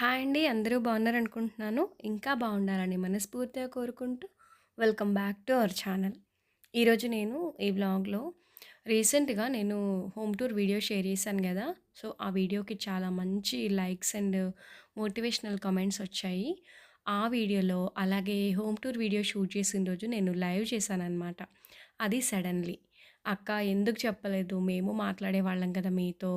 Hi అండి. అందరూ బాగున్నారనుకుంటున్నాను. ఇంకా బాగుండాలని మనస్ఫూర్తిగా కోరుకుంటూ welcome back to our channel. ఈరోజు నేను ఈ వ్లాగ్‌లో రీసెంట్‌గా నేను హోమ్ టూర్ వీడియో షేర్ చేశాను కదా సో, ఆ వీడియోకి చాలా మంచి లైక్స్ అండ్ మోటివేషనల్ కామెంట్స్ వచ్చాయి. ఆ వీడియోలో అలాగే హోమ్ టూర్ వీడియో షూట్ చేసిన రోజు నేను లైవ్ చేశాననమాట. అది సడన్‌లీ. "అక్క ఎందుకు చెప్పలేదు? మేము మాట్లాడే వాళ్ళం కదా మీతో.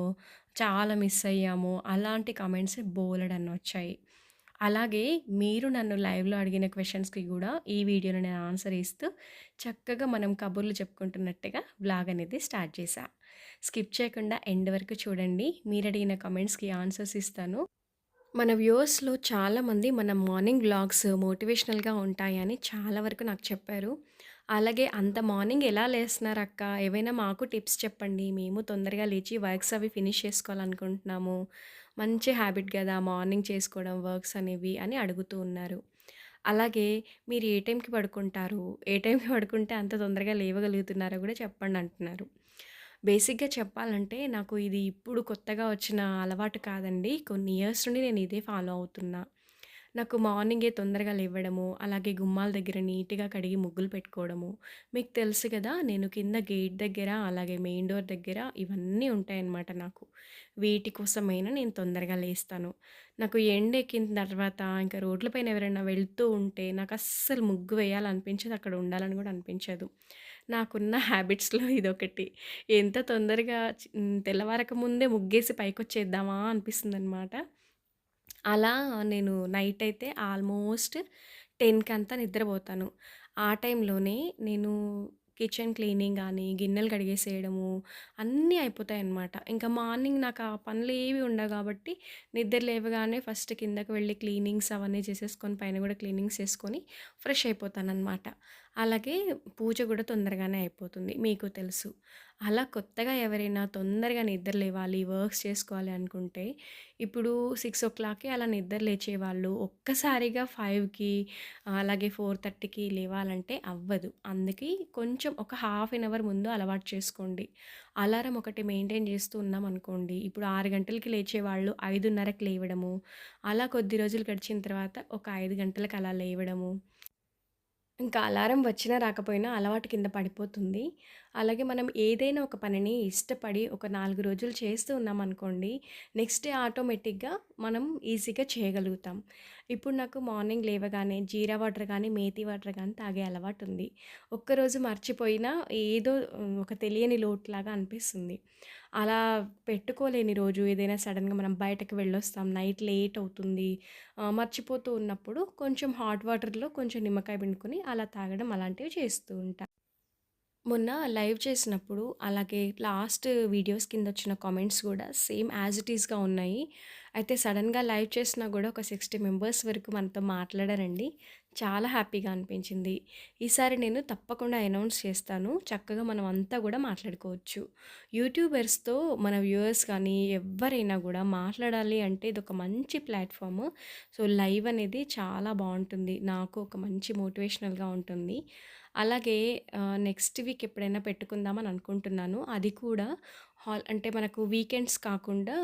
చాలా మిస్ అయ్యాము." అలాంటి కామెంట్స్ బోలెడన్నొచ్చాయి. అలాగే మీరు నన్ను లైవ్‌లో అడిగిన క్వశ్చన్స్కి కూడా ఈ వీడియోలో నేను ఆన్సర్ ఇస్తూ చక్కగా మనం కబుర్లు చెప్పుకుంటున్నట్టుగా వ్లాగ్ అనేది స్టార్ట్ చేశా. స్కిప్ చేయకుండా ఎండ్ వరకు చూడండి. మీరు అడిగిన కమెంట్స్కి ఆన్సర్స్ ఇస్తాను. మన వ్యూవర్స్‌లో చాలామంది మన మార్నింగ్ వ్లాగ్స్ మోటివేషనల్‌గా ఉంటాయని చాలా వరకు నాకు చెప్పారు. అలాగే "అంత మార్నింగ్ ఎలా లేస్తున్నారక్క? ఏవైనా మాకు టిప్స్ చెప్పండి. మేము తొందరగా లేచి వర్క్స్ అవి ఫినిష్ చేసుకోవాలనుకుంటున్నాము. మంచి హ్యాబిట్ కదా మార్నింగ్ చేసుకోవడం వర్క్స్ అనేవి" అని అడుగుతూ ఉన్నారు. అలాగే "మీరు ఏ టైంకి పడుకుంటారు? ఏ టైంకి పడుకుంటే అంత తొందరగా లేవగలుగుతున్నారో కూడా చెప్పండి" అంటున్నారు. బేసిక్‌గా చెప్పాలంటే నాకు ఇది ఇప్పుడు కొత్తగా వచ్చిన అలవాటు కాదండి. కొన్ని ఇయర్స్ నుండి నేను ఇదే ఫాలో అవుతున్నా. నాకు మార్నింగే తొందరగా లేవడము, అలాగే గుమ్మాల దగ్గర నీట్‌గా కడిగి ముగ్గులు పెట్టుకోవడము. మీకు తెలుసు కదా నేను కింద గేట్ దగ్గర, అలాగే మెయిన్ డోర్ దగ్గర ఇవన్నీ ఉంటాయన్నమాట నాకు. వీటి కోసమైనా నేను తొందరగా లేస్తాను. నాకు ఎండెక్కిన తర్వాత ఇంకా రోడ్ల పైన ఎవరైనా వెళ్తూ ఉంటే నాకు అస్సలు ముగ్గు వేయాలనిపించదు. అక్కడ ఉండాలని కూడా అనిపించదు. నాకున్న హ్యాబిట్స్‌లో ఇదొకటి. ఎంత తొందరగా తెల్లవారక ముందే ముగ్గేసి పైకొచ్చేద్దామా అనిపిస్తుంది అనమాట అలా నేను నైట్ అయితే ఆల్మోస్ట్ 10కంతా నిద్రపోతాను. ఆ టైంలోనే నేను కిచెన్ క్లీనింగ్ కానీ గిన్నెలు కడిగేసేయడము అన్నీ అయిపోతాయి అన్నమాట ఇంకా మార్నింగ్ నాకు ఆ పనులు ఏవి ఉండవు కాబట్టి నిద్ర లేవగానే ఫస్ట్ కిందకి వెళ్ళి క్లీనింగ్స్ అవన్నీ చేసేసుకొని పైన కూడా క్లీనింగ్స్ చేసుకొని ఫ్రెష్ అయిపోతాననమాట. అలాగే పూజ కూడా తొందరగానే అయిపోతుంది. మీకు తెలుసు. అలా కొత్తగా ఎవరైనా తొందరగా నిద్ర లేవాలి, వర్క్స్ చేసుకోవాలి అనుకుంటే ఇప్పుడు 6:00కి అలా నిద్ర లేచేవాళ్ళు ఒక్కసారిగా ఫైవ్కి అలాగే 4:30కి లేవాలంటే అవ్వదు. అందుకే కొంచెం ఒక హాఫ్ ఎన్ అవర్ ముందు అలవాటు చేసుకోండి. అలారం ఒకటి మెయింటైన్ చేస్తూ ఉన్నాం అనుకోండి ఇప్పుడు ఆరు గంటలకి లేచేవాళ్ళు 5:30కి లేవడము, అలా కొద్ది రోజులు గడిచిన తర్వాత ఒక ఐదు గంటలకు అలా లేవడము. ఇంకా అలారం వచ్చినా రాకపోయినా అలవాటు కింద పడిపోతుంది. అలాగే మనం ఏదైనా ఒక పనిని ఇష్టపడి ఒక నాలుగు రోజులు చేస్తూ ఉన్నాం అనుకోండి నెక్స్ట్ డే ఆటోమేటిక్‌గా మనం ఈజీగా చేయగలుగుతాం. ఇప్పుడు నాకు మార్నింగ్ లేవగానే జీరా వాటర్ కానీ మేతి వాటర్ కానీ తాగే అలవాటు ఉంది ఒక్కరోజు మర్చిపోయినా ఏదో ఒక తెలియని లోటులాగా అనిపిస్తుంది. అలా పెట్టుకోలేని రోజు ఏదైనా సడన్గా మనం బయటకు వెళ్ళొస్తాం, నైట్ లేట్ అవుతుంది, మర్చిపోతూ ఉన్నప్పుడు కొంచెం హాట్ వాటర్‌లో కొంచెం నిమ్మకాయ పిండుకొని అలా తాగడం అలాంటివి చేస్తూ ఉంటాం మొన్న లైవ్ చేసినప్పుడు, అలాగే లాస్ట్ వీడియోస్ కింద వచ్చిన కామెంట్స్ కూడా సేమ్ యాజ్ ఇట్ ఈస్‌గా ఉన్నాయి. అయితే సడన్గా లైవ్ చేసినా కూడా ఒక 60 మెంబర్స్ వరకు మనతో మాట్లాడారండి. చాలా హ్యాపీగా అనిపించింది. ఈసారి నేను తప్పకుండా అనౌన్స్ చేస్తాను. చక్కగా మనం అంతా కూడా మాట్లాడుకోవచ్చు. యూట్యూబర్స్‌తో మన వ్యూవర్స్ కానీ, ఎవ్వరైనా కూడా మాట్లాడాలి అంటే ఇది ఒక మంచి ప్లాట్ఫామ్ సో, లైవ్ అనేది చాలా బాగుంటుంది నాకు ఒక మంచి మోటివేషనల్‌గా ఉంటుంది. అలాగే నెక్స్ట్ వీక్ ఎప్పుడైనా పెట్టుకుందామని అనుకుంటున్నాను. అది కూడా హాల్ అంటే మనకు వీకెండ్స్ కాకుండా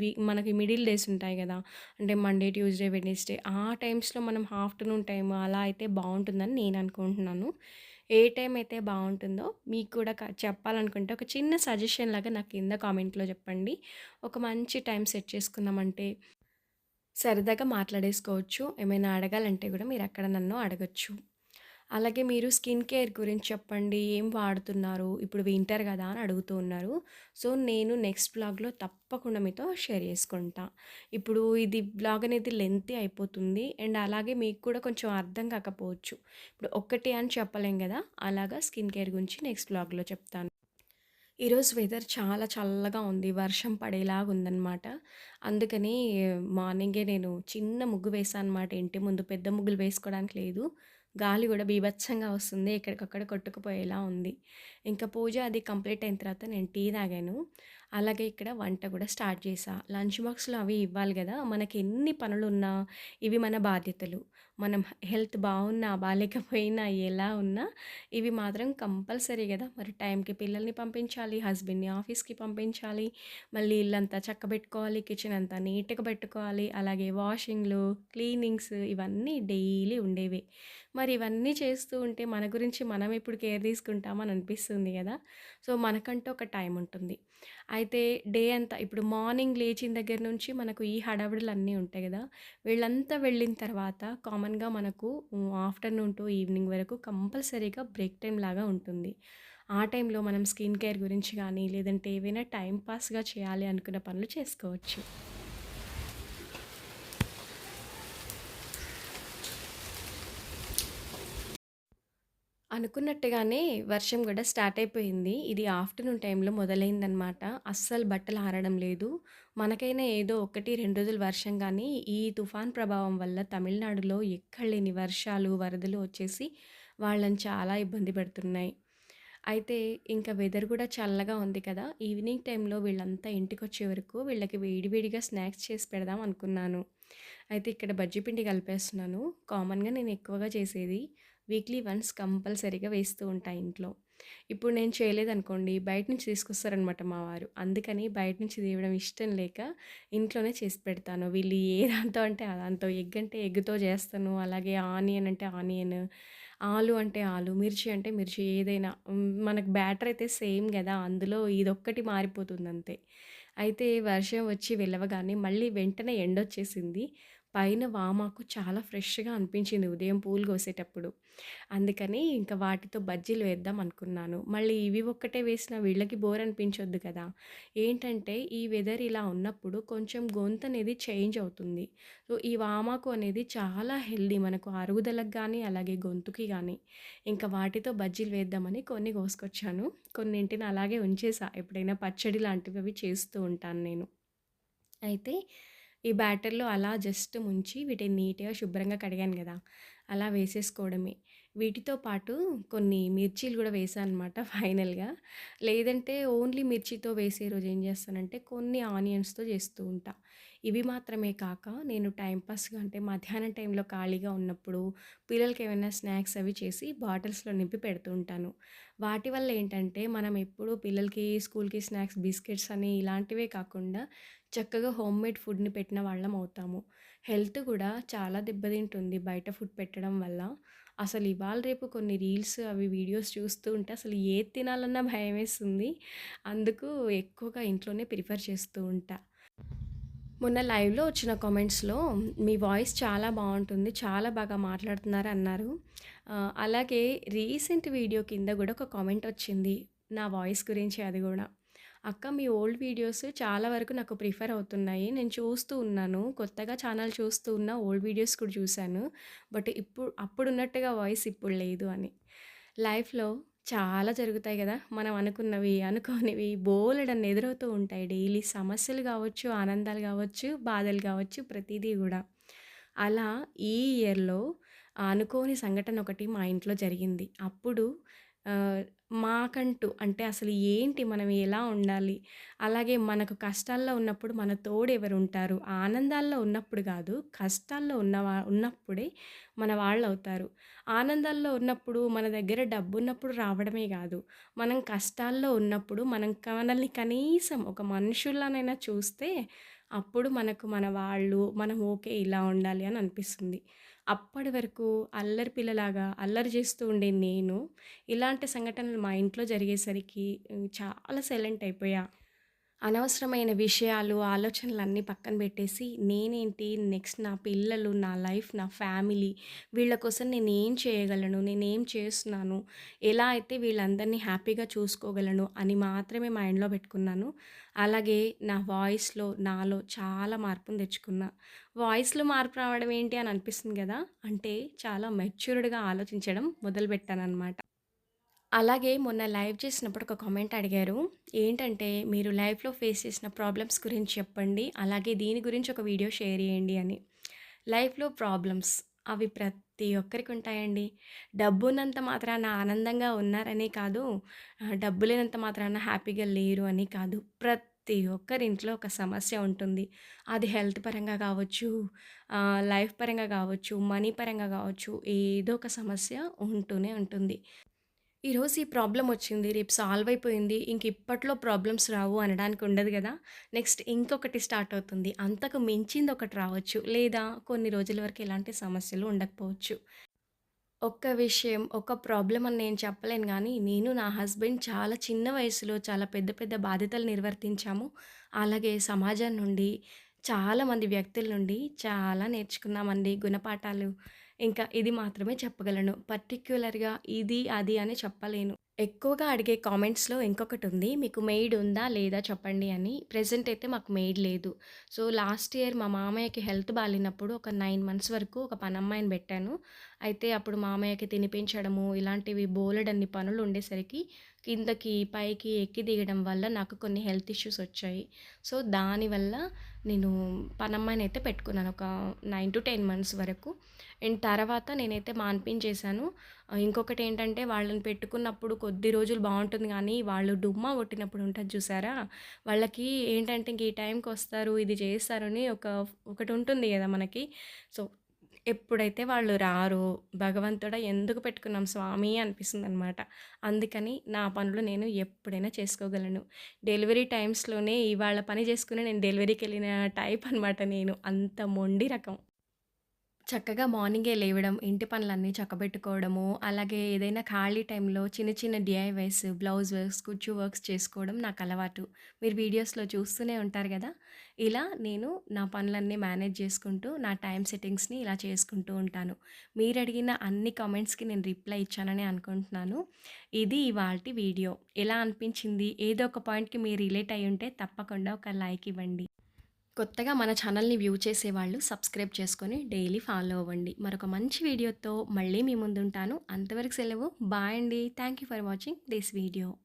వీ మనకి మిడిల్ డేస్ ఉంటాయి కదా అంటే మండే, ట్యూస్‌డే, వెడ్నెస్‌డే ఆ టైమ్స్‌లో మనం ఆఫ్టర్‌నూన్ టైం అలా అయితే బాగుంటుందని నేను అనుకుంటున్నాను. ఏ టైం అయితే బాగుంటుందో మీకు కూడా క చెప్పాలనుకుంటే ఒక చిన్న సజెషన్ లాగా నాకు కింద కామెంట్‌లో చెప్పండి. ఒక మంచి టైం సెట్ చేసుకున్నామంటే సరదాగా మాట్లాడేసుకోవచ్చు. ఏమైనా అడగాలంటే కూడా మీరు అక్కడ నన్ను అడగొచ్చు. అలాగే మీరు స్కిన్ కేర్ గురించి చెప్పండి. ఏం వాడుతున్నారు? ఇప్పుడు వింటర్ కదా అని అడుగుతూ ఉన్నారు. సో, నేను నెక్స్ట్ బ్లాగ్లో తప్పకుండా మీతో షేర్ చేసుకుంటా. ఇప్పుడు ఇది బ్లాగ్ అనేది లెంత్ అయిపోతుంది. అండ్ అలాగే మీకు కూడా కొంచెం అర్థం కాకపోవచ్చు. ఇప్పుడు ఒక్కటి అని చెప్పలేం కదా అలాగా స్కిన్ కేర్ గురించి నెక్స్ట్ బ్లాగ్లో చెప్తాను. ఈరోజు వెదర్ చాలా చల్లగా ఉంది. వర్షం పడేలాగా ఉందన్నమాట అందుకని మార్నింగే నేను చిన్న ముగ్గు వేసాను అనమాట ఇంటి ముందు. పెద్ద ముగ్గులు వేసుకోవడానికి లేదు. గాలి కూడా బీభత్సంగా వస్తుంది. ఎక్కడికక్కడ కొట్టుకుపోయేలా ఉంది. ఇంకా పూజ అది కంప్లీట్ అయిన తర్వాత నేను టీ తాగాను. అలాగే ఇక్కడ వంట కూడా స్టార్ట్ చేశా. లంచ్ బాక్స్‌లో అవి ఇవ్వాలి కదా మనకి ఎన్ని పనులు ఉన్నా ఇవి మన బాధ్యతలు. మనం హెల్త్ బాగున్నా బాగాలేకపోయినా ఎలా ఉన్నా ఇవి మాత్రం కంపల్సరీ కదా. మరి టైంకి పిల్లల్ని పంపించాలి, హస్బెండ్‌ని ఆఫీస్‌కి పంపించాలి, మళ్ళీ ఇల్లంతా చక్కబెట్టుకోవాలి, కిచెన్ అంతా నీట్‌గా పెట్టుకోవాలి, అలాగే వాషింగ్‌లు, క్లీనింగ్స్ ఇవన్నీ డైలీ ఉండేవి. మరి ఇవన్నీ చేస్తూ ఉంటే మన గురించి మనం ఎప్పుడు కేర్ తీసుకుంటామని అనిపిస్తుంది కదా. సో, మనకంటూ ఒక టైం ఉంటుంది. అయితే డే అంతా ఇప్పుడు మార్నింగ్ లేచిన దగ్గర నుంచి మనకు ఈ హడావిడులన్నీ ఉంటాయి కదా. వీళ్ళంతా వెళ్ళిన తర్వాత కామన్‌గా మనకు ఆఫ్టర్‌నూన్ టు ఈవినింగ్ వరకు కంపల్సరీగా బ్రేక్ టైం లాగా ఉంటుంది. ఆ టైంలో మనం స్కిన్ కేర్ గురించి కానీ లేదంటే ఏవైనా టైం పాస్‌గా చేయాలి అనుకున్న పనులు చేసుకోవచ్చు. అనుకున్నట్టుగానే వర్షం కూడా స్టార్ట్ అయిపోయింది. ఇది ఆఫ్టర్‌నూన్ టైంలో మొదలైందనమాట. అస్సలు బట్టలు ఆరడం లేదు. మనకైనా ఏదో 1, 2 రోజులు వర్షం కానీ ఈ తుఫాన్ ప్రభావం వల్ల తమిళనాడులో ఎక్కడలేని వర్షాలు, వరదలు వచ్చేసి వాళ్ళని చాలా ఇబ్బంది పెడుతున్నాయి. అయితే ఇంకా వెదర్ కూడా చల్లగా ఉంది కదా! ఈవినింగ్ టైంలో వీళ్ళంతా ఇంటికొచ్చే వరకు వీళ్ళకి వేడి వేడిగా స్నాక్స్ చేసి పెడదాం అనుకున్నాను. అయితే ఇక్కడ బజ్జీ పిండి కలిపేస్తున్నాను. కామన్‌గా నేను ఎక్కువగా చేసేది వీక్లీ వన్స్ కంపల్సరీగా వేస్తూ ఉంటాయి ఇంట్లో. ఇప్పుడు నేను చేయలేదనుకోండి బయట నుంచి తీసుకొస్తారనమాట మా వారు. అందుకని బయట నుంచి తీయడం ఇష్టం లేక ఇంట్లోనే చేసి పెడతాను. వీళ్ళు ఏ దాంతో అంటే ఆ దాంతో ఎగ్ అంటే ఎగ్‌తో చేస్తాను. అలాగే ఆనియన్ అంటే ఆనియన్, ఆలు అంటే ఆలు, మిర్చి అంటే మిర్చి ఏదైనా మనకు బ్యాటర్ అయితే సేమ్ కదా అందులో ఇదొక్కటి మారిపోతుందంతే. అయితే వర్షం వచ్చి వెళ్ళవగానే మళ్ళీ వెంటనే ఎండొచ్చేసింది. పైన వామాకు చాలా ఫ్రెష్‌గా అనిపించింది ఉదయం పూలు కోసేటప్పుడు. అందుకని ఇంకా వాటితో బజ్జీలు వేద్దాం అనుకున్నాను. మళ్ళీ ఇవి ఒక్కటే వేసిన వీళ్ళకి బోర్ అనిపించొద్దు కదా! ఏంటంటే ఈ వెదర్ ఇలా ఉన్నప్పుడు కొంచెం గొంతనేది చేంజ్ అవుతుంది. సో, ఈ వామాకు అనేది చాలా హెల్దీ మనకు అరుగుదలకు కానీ అలాగే గొంతుకి కానీ ఇంకా వాటితో బజ్జీలు వేద్దామని కొన్ని కోసుకొచ్చాను. కొన్నింటిని అలాగే ఉంచేసా. ఎప్పుడైనా పచ్చడి లాంటివి అవి చేస్తూ ఉంటాను నేను. అయితే ఈ బ్యాటర్‌లో అలా జస్ట్ ముంచి వీటిని నీట్‌గా శుభ్రంగా కడిగాను కదా అలా వేసేసుకోవడమే. వీటితో పాటు కొన్ని మిర్చీలు కూడా వేసాను అనమాట ఫైనల్‌గా. లేదంటే ఓన్లీ మిర్చితో వేసే రోజు ఏం చేస్తానంటే కొన్ని ఆనియన్స్‌తో చేస్తూ ఉంటా. ఇవి మాత్రమే కాక నేను టైంపాస్గా అంటే మధ్యాహ్నం టైంలో ఖాళీగా ఉన్నప్పుడు పిల్లలకి ఏమైనా స్నాక్స్ అవి చేసి బాటిల్స్‌లో నింపి పెడుతూ ఉంటాను. వాటి వల్ల ఏంటంటే మనం ఎప్పుడూ పిల్లలకి స్కూల్‌కి స్నాక్స్ బిస్కెట్స్ అని ఇలాంటివే కాకుండా చక్కగా హోమ్‌మేడ్ ఫుడ్‌ని పెట్టిన వాళ్ళం అవుతాము. హెల్త్ కూడా చాలా దెబ్బతింటుంది బయట ఫుడ్ పెట్టడం వల్ల. అసలు ఇవాళ రేపు కొన్ని రీల్స్ అవి వీడియోస్ చూస్తూ ఉంటే అసలు ఏది తినాలన్నా భయమేస్తుంది. అందుకు ఎక్కువగా ఇంట్లోనే ప్రిఫర్ చేస్తూ ఉంటా. మొన్న లైవ్‌లో వచ్చిన కామెంట్స్‌లో మీ వాయిస్ చాలా బాగుంటుంది చాలా బాగా మాట్లాడుతున్నారు అన్నారు. అలాగే రీసెంట్ వీడియో కింద కూడా ఒక కామెంట్ వచ్చింది. నా వాయిస్ గురించి అది కూడా అక్క మీ ఓల్డ్ వీడియోస్ చాలా వరకు నాకు ప్రిఫర్ అవుతున్నాయి. నేను చూస్తూ ఉన్నాను. కొత్తగా ఛానల్ చూస్తూ ఉన్న ఓల్డ్ వీడియోస్ కూడా చూశాను. బట్ ఇప్పుడు అప్పుడున్నట్టుగా వాయిస్ ఇప్పుడు లేదు అని. లైఫ్‌లో చాలా జరుగుతాయి కదా మనం అనుకున్నవి, అనుకోనివి బోలెడన్ని ఎదురవుతూ ఉంటాయి డైలీ. సమస్యలు కావచ్చు ఆనందాలు కావచ్చు బాధలు కావచ్చు ప్రతిదీ కూడా అలా ఈ ఇయర్‌లో అనుకోని సంఘటన ఒకటి మా ఇంట్లో జరిగింది. అప్పుడు మాకంటూ అంటే అసలు ఏంటి మనం ఎలా ఉండాలి? అలాగే మనకు కష్టాల్లో ఉన్నప్పుడు మన తోడు ఎవరుంటారు? ఆనందాల్లో ఉన్నప్పుడు కాదు కష్టాల్లో ఉన్నవా ఉన్నప్పుడే మన వాళ్ళు అవుతారు ఆనందాల్లో ఉన్నప్పుడు మన దగ్గర డబ్బున్నప్పుడు రావడమే కాదు మనం కష్టాల్లో ఉన్నప్పుడు మనం మనల్ని కనీసం ఒక మనుషులనైనా చూస్తే అప్పుడు మనకు మన వాళ్ళు, మనం ఓకే ఇలా ఉండాలి అని అనిపిస్తుంది. అప్పటి వరకు అల్లరి పిల్లలాగా అల్లరి చేస్తూ ఉండే నేను, ఇలాంటి సంఘటనలు మా ఇంట్లో జరిగేసరికి చాలా సైలెంట్ అయిపోయా. అనవసరమైన విషయాలు, ఆలోచనలన్నీ పక్కన పెట్టేసి, నేనేంటి నెక్స్ట్ నా పిల్లలు, నా లైఫ్, నా ఫ్యామిలీ వీళ్ళ కోసం నేనేం చేయగలను? నేనేం చేస్తున్నాను? ఎలా అయితే వీళ్ళందరినీ హ్యాపీగా చూసుకోగలను అని మాత్రమే మైండ్‌లో పెట్టుకున్నాను. అలాగే నా వాయిస్‌లో, నాలో చాలా మార్పును తెచ్చుకున్నా. వాయిస్‌లో మార్పు రావడం ఏంటి అని అనిపిస్తుంది కదా అంటే చాలా మెచ్యూర్డ్‌గా ఆలోచించడం మొదలుపెట్టాననమాట. అలాగే మొన్న లైవ్ చేసినప్పుడు ఒక కామెంట్ అడిగారు. ఏంటంటే, మీరు లైఫ్‌లో ఫేస్ చేసిన ప్రాబ్లమ్స్ గురించి చెప్పండి. అలాగే దీని గురించి ఒక వీడియో షేర్ చేయండి అని. లైఫ్‌లో ప్రాబ్లమ్స్ అవి ప్రతి ఒక్కరికి ఉంటాయండి. డబ్బు ఉన్నంత మాత్రాన ఆనందంగా ఉన్నారనే కాదు, డబ్బు లేనంత మాత్రాన హ్యాపీగా లేరు అని కాదు. ప్రతి ఒక్కరి ఇంట్లో ఒక సమస్య ఉంటుంది. అది హెల్త్ పరంగా కావచ్చు, లైఫ్ పరంగా కావచ్చు, మనీ పరంగా కావచ్చు, ఏదో ఒక సమస్య ఉంటూనే ఉంటుంది. ఈరోజు ఈ ప్రాబ్లం వచ్చింది. రేపు సాల్వ్ అయిపోయింది. ఇంక ఇప్పట్లో ప్రాబ్లమ్స్ రావు అనడానికి ఉండదు కదా నెక్స్ట్ ఇంకొకటి స్టార్ట్ అవుతుంది. అంతకు మించింది ఒకటి రావచ్చు. లేదా కొన్ని రోజుల వరకు ఎలాంటి సమస్యలు ఉండకపోవచ్చు. ఒక్క విషయం, ఒక ప్రాబ్లం అని నేను చెప్పలేను కానీ నేను నా హస్బెండ్ చాలా చిన్న వయసులో చాలా పెద్ద పెద్ద బాధ్యతలు నిర్వర్తించాము. అలాగే సమాజం నుండి, చాలామంది వ్యక్తుల నుండి చాలా నేర్చుకున్నామండి గుణపాఠాలు. ఇంకా ఇది మాత్రమే చెప్పగలను. పర్టిక్యులర్‌గా ఇది, అది అని చెప్పలేను. ఎక్కువగా అడిగే కామెంట్స్‌లో ఇంకొకటి ఉంది మీకు మెయిడ్ ఉందా? లేదా? చెప్పండి అని. ప్రజెంట్ అయితే మాకు మెయిడ్ లేదు. సో, లాస్ట్ ఇయర్ మా మామయ్యకి హెల్త్ బాగాలేనప్పుడు ఒక నైన్ మంత్స్ వరకు ఒక పనమ్మాయిని పెట్టాను అయితే అప్పుడు మామయ్యకి తినిపించడము, ఇలాంటివి బోలెడన్ని పనులు ఉండేసరికి కిందకి, పైకి ఎక్కి దిగడం వల్ల నాకు కొన్ని హెల్త్ ఇష్యూస్ వచ్చాయి. సో, దానివల్ల నేను పనమ్మాయిని అయితే పెట్టుకున్నాను. ఒక 9-10 మంత్స్ వరకు. అండ్ తర్వాత నేనైతే మాన్పించేశాను. ఇంకొకటి ఏంటంటే వాళ్ళని పెట్టుకున్నప్పుడు కొద్ది రోజులు బాగుంటుంది కానీ వాళ్ళు డుమ్మా కొట్టినప్పుడు ఉంటుంది చూసారా? వాళ్ళకి ఏంటంటే ఇంక ఈ టైంకి వస్తారు ఇది చేస్తారని ఒక ఒకటి ఉంటుంది కదా మనకి. సో, ఎప్పుడైతే వాళ్ళు రారు భగవంతుడా ఎందుకు పెట్టుకున్నాం స్వామి అనిపిస్తుంది అనమాట అందుకని నా పనులు నేను ఎప్పుడైనా చేసుకోగలను. డెలివరీ టైమ్స్‌లోనే ఇవాళ పని చేసుకుని నేను డెలివరీకి వెళ్ళిన టైప్ అనమాట నేను. అంత మొండి రకం. చక్కగా మార్నింగే లేవడం, ఇంటి పనులన్నీ చక్కబెట్టుకోవడము, అలాగే ఏదైనా ఖాళీ టైంలో చిన్న చిన్న డిఐవైస్ బ్లౌజ్ వర్క్స్, కుచ్చు వర్క్స్ చేసుకోవడం నాకు అలవాటు మీరు వీడియోస్‌లో చూస్తూనే ఉంటారు కదా ఇలా నేను నా పనులన్నీ మేనేజ్ చేసుకుంటూ, నా టైం సెట్టింగ్స్‌ని ఇలా చేసుకుంటూ ఉంటాను. మీరు అడిగిన అన్ని కామెంట్స్‌కి నేను రిప్లై ఇచ్చానని అనుకుంటున్నాను. ఇది ఇవాళ వీడియో. ఎలా అనిపించింది? ఏదో ఒక పాయింట్‌కి మీరు రిలేట్ అయి ఉంటే తప్పకుండా ఒక లైక్ ఇవ్వండి. కొత్తగా మన ఛానల్‌ని వ్యూ చేసేవాళ్ళు సబ్స్క్రైబ్ చేసుకొని డైలీ ఫాలో అవ్వండి. మరొక మంచి వీడియోతో మళ్ళీ మీ ముందుంటాను. అంతవరకు సెలవు. బాయ్ అండి. Thank you for watching this video.